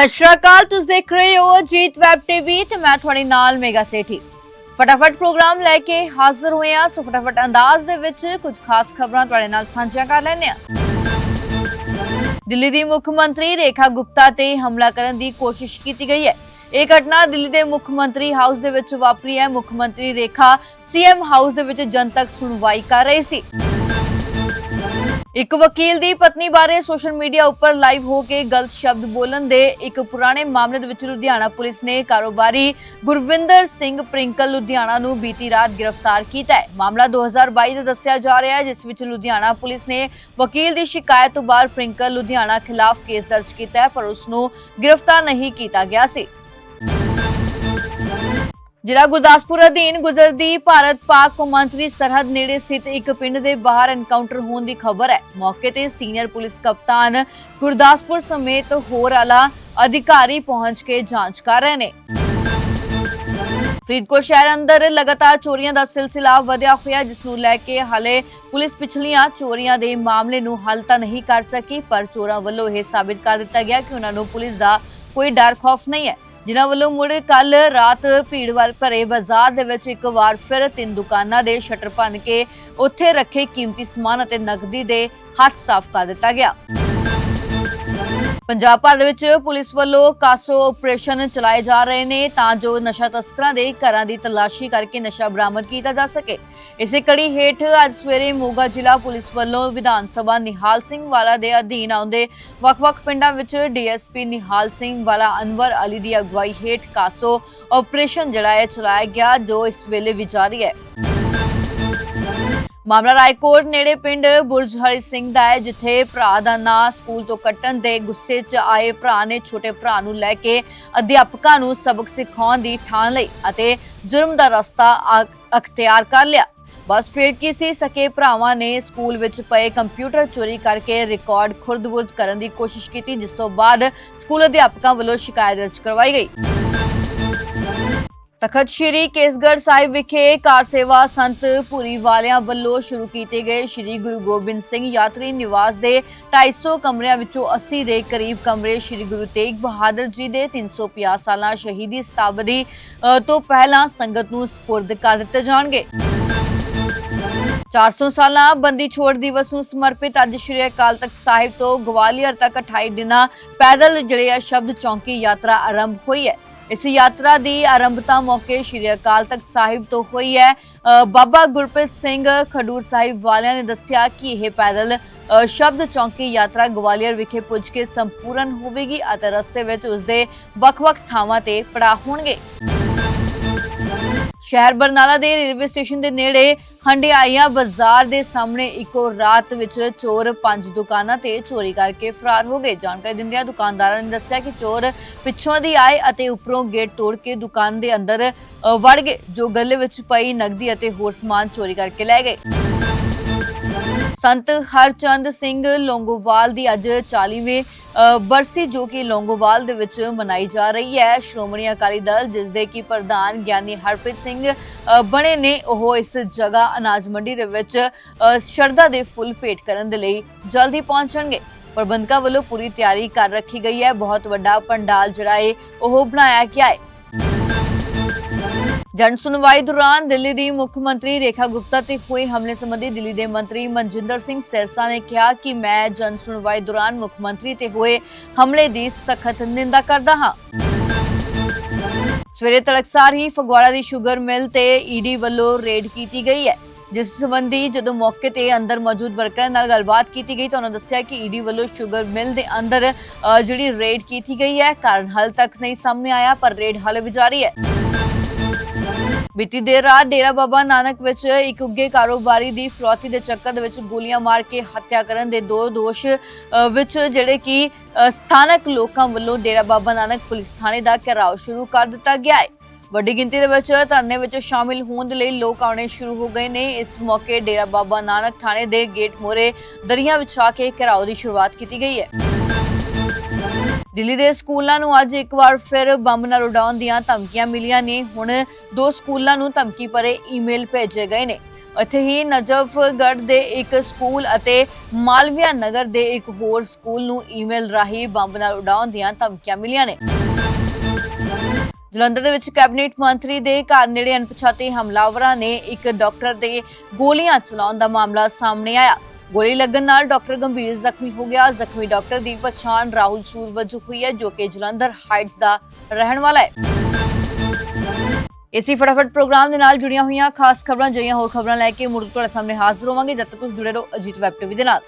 ਸਤਿ ਸ਼੍ਰੀ ਅਕਾਲ, ਤੁਸੀਂ ਦੇਖ ਰਹੇ ਹੋ ਜੀਤ ਵੈਬ ਟੀਵੀ ਤੇ ਮੈਂ ਤੁਹਾਡੇ ਨਾਲ ਮੇਗਾ ਸੇਠੀ। ਫਟਾਫਟ ਪ੍ਰੋਗਰਾਮ ਲੈ ਕੇ ਹਾਜ਼ਰ ਹੋਏ ਹਾਂ, ਸੋ ਫਟਾਫਟ ਅੰਦਾਜ਼ ਦੇ ਵਿੱਚ ਕੁਝ ਖਾਸ ਖਬਰਾਂ ਤੁਹਾਡੇ ਨਾਲ ਸਾਂਝੀਆਂ ਕਰ ਲੈਂਦੇ ਹਾਂ। ਦਿੱਲੀ ਦੀ ਮੁੱਖ ਮੰਤਰੀ ਰੇਖਾ ਗੁਪਤਾ ਤੇ ਹਮਲਾ ਕਰਨ ਦੀ ਕੋਸ਼ਿਸ਼ ਕੀਤੀ ਗਈ ਹੈ। ਇਹ ਘਟਨਾ ਦਿੱਲੀ ਦੇ ਮੁੱਖ ਮੰਤਰੀ ਹਾਊਸ ਦੇ ਵਿੱਚ ਵਾਪਰੀ ਹੈ। ਮੁੱਖ ਮੰਤਰੀ ਰੇਖਾ, ਸੀਐਮ ਹਾਊਸ ਦੇ ਵਿੱਚ ਜਨਤਕ ਸੁਣਵਾਈ ਕਰ ਰਹੀ ਸੀ। ਇੱਕ ਵਕੀਲ ਦੀ ਪਤਨੀ ਬਾਰੇ ਸੋਸ਼ਲ ਮੀਡੀਆ ਉੱਪਰ ਲਾਈਵ ਹੋ ਕੇ ਗਲਤ ਸ਼ਬਦ ਬੋਲਣ ਦੇ ਇੱਕ ਪੁਰਾਣੇ ਮਾਮਲੇ ਦੇ ਵਿੱਚ ਲੁਧਿਆਣਾ ਪੁਲਿਸ ਨੇ ਕਾਰੋਬਾਰੀ ਗੁਰਵਿੰਦਰ ਸਿੰਘ ਪ੍ਰਿੰਕਲ ਲੁਧਿਆਣਾ ਨੂੰ ਬੀਤੀ ਰਾਤ ਗ੍ਰਿਫਤਾਰ ਕੀਤਾ ਹੈ। ਮਾਮਲਾ 2022 ਦਾ ਦੱਸਿਆ ਜਾ ਰਿਹਾ ਹੈ, ਜਿਸ ਵਿੱਚ ਲੁਧਿਆਣਾ ਪੁਲਿਸ ਨੇ ਵਕੀਲ ਦੀ ਸ਼ਿਕਾਇਤ ਤੋਂ ਬਾਅਦ ਪ੍ਰਿੰਕਲ ਲੁਧਿਆਣਾ ਖਿਲਾਫ ਕੇਸ ਦਰਜ ਕੀਤਾ ਹੈ, ਪਰ ਉਸ ਨੂੰ ਗ੍ਰਿਫਤਾਰ ਨਹੀਂ ਕੀਤਾ ਗਿਆ ਸੀ। ਜ਼ਿਲ੍ਹਾ ਗੁਰਦਾਸਪੁਰ ਅਧੀਨ ਗੁਜ਼ਰਦੀ ਭਾਰਤ ਪਾਕ ਕੌਮਾਂਤਰੀ ਸਰਹੱਦ ਨੇੜੇ ਸਥਿਤ ਇੱਕ ਪਿੰਡ ਦੇ ਬਾਹਰ ਐਨਕਾਊਂਟਰ ਹੋਣ ਦੀ ਖਬਰ ਹੈ। ਮੌਕੇ ਤੇ ਸੀਨੀਅਰ ਪੁਲਿਸ ਕਪਤਾਨ ਗੁਰਦਾਸਪੁਰ ਸਮੇਤ ਹੋਰ ਆਲਾ ਅਧਿਕਾਰੀ ਪਹੁੰਚ ਕੇ ਜਾਂਚ ਕਰ ਰਹੇ ਨੇ। ਫਰੀਦਕੋਟ ਸ਼ਹਿਰ ਅੰਦਰ ਲਗਾਤਾਰ ਚੋਰੀਆਂ ਦਾ ਸਿਲਸਿਲਾ ਵਧਿਆ ਹੋਇਆ, ਜਿਸ ਨੂੰ ਲੈ ਕੇ ਹਾਲੇ ਪੁਲਿਸ ਪਿਛਲੀਆਂ ਚੋਰੀਆਂ ਦੇ ਮਾਮਲੇ ਨੂੰ ਹੱਲ ਤਾਂ ਨਹੀਂ ਕਰ ਸਕੀ, ਪਰ ਚੋਰਾਂ ਵੱਲੋਂ ਇਹ ਸਾਬਿਤ ਕਰ ਦਿੱਤਾ ਗਿਆ ਕਿ ਉਹਨਾਂ ਨੂੰ ਪੁਲਿਸ ਦਾ ਕੋਈ ਡਰ ਖੌਫ ਨਹੀਂ ਹੈ। ਜਿਨ੍ਹਾਂ ਵੱਲੋਂ ਮੁੜ ਕੱਲ ਰਾਤ ਭੀੜ ਵਾਲ ਭਰੇ ਬਾਜ਼ਾਰ ਦੇ ਵਿੱਚ ਇੱਕ ਵਾਰ ਫਿਰ ਤਿੰਨ ਦੁਕਾਨਾਂ ਦੇ ਸ਼ਟਰ ਭੰਨ ਕੇ ਉੱਥੇ ਰੱਖੇ ਕੀਮਤੀ ਸਮਾਨ ਅਤੇ ਨਕਦੀ ਦੇ ਹੱਥ ਸਾਫ਼ ਕਰ ਦਿੱਤਾ ਗਿਆ। ਪੰਜਾਬ ਭਰ ਦੇ ਵਿੱਚ ਪੁਲਿਸ ਵੱਲੋਂ ਕਾਸੋ ਆਪਰੇਸ਼ਨ ਚਲਾਏ ਜਾ ਰਹੇ ਨੇ ਤਾਂ ਜੋ ਨਸ਼ਾ ਤਸਕਰਾਂ ਦੇ ਘਰਾਂ ਦੀ ਤਲਾਸ਼ੀ ਕਰਕੇ ਨਸ਼ਾ ਬਰਾਮਦ ਕੀਤਾ ਜਾ ਸਕੇ। ਇਸੇ ਕੜੀ ਹੇਠ ਅੱਜ ਸਵੇਰੇ ਮੋਗਾ ਜ਼ਿਲ੍ਹਾ ਪੁਲਿਸ ਵੱਲੋਂ ਵਿਧਾਨ ਸਭਾ ਨਿਹਾਲ ਸਿੰਘ ਵਾਲਾ ਦੇ ਅਧੀਨ ਆਉਂਦੇ ਵੱਖ-ਵੱਖ ਪਿੰਡਾਂ ਵਿੱਚ ਡੀਐਸਪੀ ਨਿਹਾਲ ਸਿੰਘ ਵਾਲਾ, ਅਨਵਰ ਅਲੀ ਦੀ ਅਗਵਾਈ ਹੇਠ ਕਾਸੋ ਆਪਰੇਸ਼ਨ ਜਿਹੜਾ ਹੈ ਚਲਾਇਆ ਗਿਆ, ਜੋ ਇਸ ਵੇਲੇ ਵੀ ਜਾਰੀ ਹੈ। ਮਾਮਲਾ ਰਾਏਕੋਟ ਨੇੜੇ ਪਿੰਡ ਬੁਰਜ ਹਰੀ ਸਿੰਘ ਦਾ ਹੈ, ਜਿੱਥੇ ਭਰਾ ਦਾ ਨਾਂ ਸਕੂਲ ਤੋਂ ਕੱਟਣ ਦੇ ਗੁੱਸੇ 'ਚ ਆਏ ਭਰਾ ਨੇ ਛੋਟੇ ਭਰਾ ਨੂੰ ਲੈ ਕੇ ਅਧਿਆਪਕਾਂ ਨੂੰ ਸਬਕ ਸਿਖਾਉਣ ਦੀ ਠਾਣ ਲਈ ਅਤੇ ਜੁਰਮ ਦਾ ਰਸਤਾ ਅਖਤਿਆਰ ਕਰ ਲਿਆ। ਬਸ ਫਿਰ ਕਿਸੇ ਸਕੇ ਭਰਾਵਾਂ ਨੇ ਸਕੂਲ ਵਿੱਚ ਪਏ ਕੰਪਿਊਟਰ ਚੋਰੀ ਕਰਕੇ ਰਿਕਾਰਡ ਖੁਰਦ-ਬੁਰਦ ਕਰਨ ਦੀ ਕੋਸ਼ਿਸ਼ ਕੀਤੀ, ਜਿਸ ਤੋਂ ਬਾਅਦ ਸਕੂਲ ਅਧਿਆਪਕਾਂ ਵੱਲੋਂ ਸ਼ਿਕਾਇਤ ਦਰਜ ਕਰਵਾਈ ਗਈ। ਤਖਤ ਸ਼੍ਰੀ ਕੇਸਗੜ੍ਹ ਸਾਹਿਬ ਵਿਖੇ ਕਾਰ ਸੇਵਾ ਸੰਤ ਪੁਰੀ ਵਾਲਿਆਂ ਵੱਲੋਂ ਸ਼ੁਰੂ ਕੀਤੇ ਗਏ ਸ਼੍ਰੀ ਗੁਰੂ ਗੋਬਿੰਦ ਸਿੰਘ ਯਾਤਰੀ ਨਿਵਾਸ ਦੇ 250 ਕਮਰਿਆਂ ਵਿੱਚੋਂ 80 ਦੇ ਕਰੀਬ ਕਮਰੇ ਸ਼੍ਰੀ ਗੁਰੂ ਤੇਗ ਬਹਾਦਰ ਜੀ ਦੇ 350 ਸਾਲਾਂ ਸ਼ਹੀਦੀ ਸਤਾਬਦੀ ਤੋਂ ਪਹਿਲਾਂ ਸੰਗਤ ਨੂੰ ਸਪੁਰਦ ਕਰ ਦਿੱਤੇ ਜਾਣਗੇ। 400 ਸਾਲਾਂ ਬੰਦੀ ਛੋੜ ਦਿਵਸ ਨੂੰ ਸਮਰਪਿਤ ਅੱਜ ਸ਼੍ਰੀ ਅਕਾਲ ਤਖਤ ਸਾਹਿਬ ਤੋਂ ਗਵਾਲੀਅਰ ਤੱਕ 28 ਦਿਨਾਂ ਪੈਦਲ ਜਿਹੜੇ ਆ ਸ਼ਬਦ ਚੌਂਕੀ ਯਾਤਰਾ ਆਰੰਭ ਹੋਈ ਹੈ। ਇਸ ਯਾਤਰਾ ਦੀ ਆਰੰਭਤਾ ਮੌਕੇ ਸ਼੍ਰੀ ਅਕਾਲ ਤਖਤ ਸਾਹਿਬ ਤੋਂ ਹੋਈ ਹੈ। ਬਾਬਾ ਗੁਰਪ੍ਰੀਤ ਸਿੰਘ ਖਡੂਰ ਸਾਹਿਬ ਵਾਲਿਆਂ ਨੇ ਦੱਸਿਆ ਕਿ ਇਹ ਪੈਦਲ ਸ਼ਬਦ ਚੌਂਕੀ ਯਾਤਰਾ ਗਵਾਲੀਅਰ ਵਿਖੇ ਪੁੱਜ ਕੇ ਸੰਪੂਰਨ ਹੋਵੇਗੀ ਅਤੇ ਰਸਤੇ ਵਿੱਚ ਉਸਦੇ ਵੱਖ-ਵੱਖ ਥਾਵਾਂ ਤੇ ਪੜਾਅ ਹੋਣਗੇ। ਸ਼ਹਿਰ ਬਰਨਾਲਾ ਦੇ ਰੇਲਵੇ ਸਟੇਸ਼ਨ ਦੇ ਨੇੜੇ ਹੰਡਿਆਈਆਂ ਬਾਜ਼ਾਰ ਦੇ ਸਾਹਮਣੇ ਇੱਕੋ ਰਾਤ ਵਿੱਚ ਚੋਰ ਪੰਜ ਦੁਕਾਨਾਂ ਤੇ ਚੋਰੀ ਕਰਕੇ ਫਰਾਰ ਹੋ ਗਏ। ਜਾਣਕਾਰੀ ਦਿੰਦਿਆਂ ਦੁਕਾਨਦਾਰਾਂ ਨੇ ਦੱਸਿਆ ਕਿ ਚੋਰ ਪਿੱਛੋਂ ਦੀ ਆਏ ਅਤੇ ਉੱਪਰੋਂ ਗੇਟ ਤੋੜ ਕੇ ਦੁਕਾਨ ਦੇ ਅੰਦਰ ਵੜ ਗਏ, ਜੋ ਗੱਲੇ ਵਿੱਚ ਪਈ ਨਕਦੀ ਅਤੇ ਹੋਰ ਸਮਾਨ ਚੋਰੀ ਕਰਕੇ ਲੈ ਗਏ। ਸੰਤ ਹਰਚੰਦ ਸਿੰਘ ਲੋਂਗੋਵਾਲ ਦੀ ਅੱਜ 40ਵੀਂ ਬਰਸੀ ਜੋ ਕਿ ਲੋਂਗੋਵਾਲ ਦੇ ਵਿੱਚ ਮਨਾਈ ਜਾ ਰਹੀ ਹੈ। ਸ਼੍ਰੋਮਣੀ ਅਕਾਲੀ ਦਲ, ਜਿਸ ਦੇ ਕੀ ਪ੍ਰਧਾਨ ਗਿਆਨੀ ਹਰਪ੍ਰੀਤ ਸਿੰਘ ਬਣੇ ਨੇ, ਉਹ ਇਸ ਜਗ੍ਹਾ ਅਨਾਜ ਮੰਡੀ ਦੇ ਵਿੱਚ ਸ਼ਰਧਾ ਦੇ ਫੁੱਲ ਭੇਟ ਕਰਨ ਦੇ ਲਈ ਜਲਦੀ ਪਹੁੰਚਣਗੇ। ਪ੍ਰਬੰਧਕਾਂ ਵੱਲੋਂ ਪੂਰੀ ਤਿਆਰੀ ਕਰ ਰੱਖੀ ਗਈ ਹੈ। ਬਹੁਤ ਵੱਡਾ ਪੰਡਾਲ ਜਿਹੜਾ ਹੈ ਉਹ ਬਣਾਇਆ ਗਿਆ ਹੈ ਜਨ ਸੁਣਵਾਈ ਦੌਰਾਨ ਦਿੱਲੀ ਦੀ ਮੁੱਖ ਮੰਤਰੀ ਰੇਖਾ ਗੁਪਤਾ ਤੇ ਹੋਏ ਹਮਲੇ ਸੰਬੰਧੀ ਦਿੱਲੀ ਦੇ ਮੰਤਰੀ ਮਨਜਿੰਦਰ ਸਿੰਘ ਸਿਰਸਾ ਨੇ ਕਿਹਾ ਕਿ ਮੈਂ ਜਨ ਸੁਣਵਾਈ ਦੌਰਾਨ ਮੁੱਖ ਮੰਤਰੀ ਤੇ ਹੋਏ ਹਮਲੇ ਦੀ ਸਖਤ ਨਿੰਦਾ ਕਰਦਾ ਹਾਂ। ਸਵੇਰੇ ਤੜਕਸਾਰ ਹੀ ਫਗਵਾੜਾ ਦੀ ਸ਼ੂਗਰ ਮਿਲ ਤੇ ਈਡੀ ਵੱਲੋਂ ਰੇਡ ਕੀਤੀ ਗਈ ਹੈ। ਜਿਸ ਸੰਬੰਧੀ ਜਦੋਂ ਮੌਕੇ ਤੇ ਅੰਦਰ ਮੌਜੂਦ ਵਰਕਰਾਂ ਨਾਲ ਗੱਲਬਾਤ ਕੀਤੀ ਗਈ ਤਾਂ ਉਹਨਾਂ ਦੱਸਿਆ ਕਿ ਈਡੀ ਵੱਲੋਂ ਸ਼ੂਗਰ ਮਿਲ ਦੇ ਅੰਦਰ ਜਿਹੜੀ ਰੇਡ ਕੀਤੀ ਗਈ ਹੈ, ਕਾਰਨ ਹਾਲ ਤੱਕ ਨਹੀਂ ਸਾਹਮਣੇ ਆਇਆ, ਪਰ ਰੇਡ ਹਾਲੇ ਵੀ ਜਾਰੀ ਹੈ। ਬੀਤੀ ਦੇਰ ਰਾਤ ਡੇਰਾ ਬਾਬਾ ਨਾਨਕ ਵਿੱਚ ਇੱਕ ਉੱਗੇ ਕਾਰੋਬਾਰੀ ਦੀ ਫਰੋਤੀ ਦੇ ਚੱਕਰ ਦੇ ਵਿੱਚ ਗੋਲੀਆਂ ਮਾਰ ਕੇ ਹੱਤਿਆ ਕਰਨ ਦੇ ਦੋ ਦੋਸ਼ ਵਿੱਚ ਜਿਹੜੇ ਕਿ ਸਥਾਨਕ ਲੋਕਾਂ ਵੱਲੋਂ ਡੇਰਾ ਬਾਬਾ ਨਾਨਕ ਪੁਲਿਸ ਥਾਣੇ ਦਾ ਘਿਰਾਓ ਸ਼ੁਰੂ ਕਰ ਦਿੱਤਾ ਗਿਆ ਹੈ। ਵੱਡੀ ਗਿਣਤੀ ਦੇ ਵਿੱਚ ਧਰਨੇ ਵਿੱਚ ਸ਼ਾਮਿਲ ਹੋਣ ਦੇ ਲਈ ਲੋਕ ਆਉਣੇ ਸ਼ੁਰੂ ਹੋ ਗਏ ਨੇ। ਇਸ ਮੌਕੇ ਡੇਰਾ ਬਾਬਾ ਨਾਨਕ ਥਾਣੇ ਦੇ ਗੇਟ ਮੋਰੇ ਦਰੀਆਂ ਵਿਛਾ ਕੇ ਘਿਰਾਓ ਦੀ ਸ਼ੁਰੂਆਤ ਕੀਤੀ ਗਈ ਹੈ। ਦਿੱਲੀ ਦੇ ਸਕੂਲਾਂ ਨੂੰ ਅੱਜ ਇੱਕ ਵਾਰ ਫਿਰ ਬੰਬ ਨਾਲ ਉਡਾਉਣ ਦੀਆਂ ਧਮਕੀਆਂ ਮਿਲੀਆਂ ਨੇ। ਹੁਣ ਦੋ ਸਕੂਲਾਂ ਨੂੰ ਧਮਕੀ ਭਰੇ ਈਮੇਲ ਭੇਜੇ ਗਏ ਨੇ। ਇੱਥੇ ਹੀ ਨਜਫਗੜ੍ਹ ਦੇ ਇੱਕ ਸਕੂਲ ਅਤੇ ਮਾਲਵੀਆ ਨਗਰ ਦੇ ਇੱਕ ਹੋਰ ਸਕੂਲ ਨੂੰ ਈਮੇਲ ਰਾਹੀਂ ਬੰਬ ਨਾਲ ਉਡਾਉਣ ਦੀਆਂ ਧਮਕੀਆਂ ਮਿਲੀਆਂ ਨੇ। ਜਲੰਧਰ ਦੇ ਵਿੱਚ ਕੈਬਨਿਟ ਮੰਤਰੀ ਦੇ ਘਰ ਨੇੜੇ ਅਣਪਛਾਤੇ ਹਮਲਾਵਰਾਂ ਨੇ ਇੱਕ ਡਾਕਟਰ ਦੇ ਗੋਲੀਆਂ ਚਲਾਉਣ ਦਾ ਮਾਮਲਾ ਸਾਹਮਣੇ ਆਇਆ। ਗੋਲੀ ਲੱਗਣ ਨਾਲ ਡਾਕਟਰ ਗੰਭੀਰ ਜ਼ਖਮੀ ਹੋ ਗਿਆ। ਜ਼ਖਮੀ ਡਾਕਟਰ ਦੀ ਪਛਾਣ ਰਾਹੁਲ ਸੂਰ ਵਜੋਂ ਹੋਈ ਹੈ, ਜੋ ਕਿ ਜਲੰਧਰ ਹਾਈਟਸ ਦਾ ਰਹਿਣ ਵਾਲਾ ਹੈ। ਇਸੀ ਫਟਾਫਟ ਪ੍ਰੋਗਰਾਮ ਦੇ ਨਾਲ ਜੁੜੀਆਂ ਹੋਈਆਂ ਖਾਸ ਖਬਰਾਂ ਜਿਹੜੀਆਂ ਹੋਰ ਖਬਰਾਂ ਲੈ ਕੇ ਮੁੜ ਤੁਹਾਡੇ ਸਾਹਮਣੇ ਹਾਜ਼ਰ ਹੋਵਾਂਗੇ। ਜਦ ਤੱਕ ਤੁਸੀਂ ਜੁੜੇ ਰਹੋ ਅਜੀਤ ਵੈਬ ਟੀਵੀ ਦੇ ਨਾਲ।